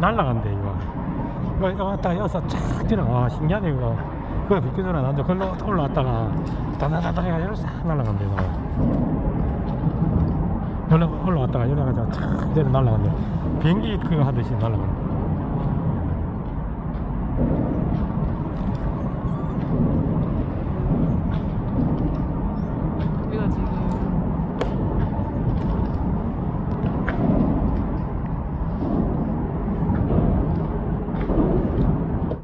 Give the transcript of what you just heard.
날라간대 이거. 이거 이거 왔다 여기서 쫙 지나. 와 신기하네 이거. 그거 비기 전에 난저 걸로 올라왔다가 다다다다 해가지고 싹 날라간대 이거. 올라, 올라왔다가 여기가 쫙 내려 날라간대. 비행기 그거 하듯이 날라간대.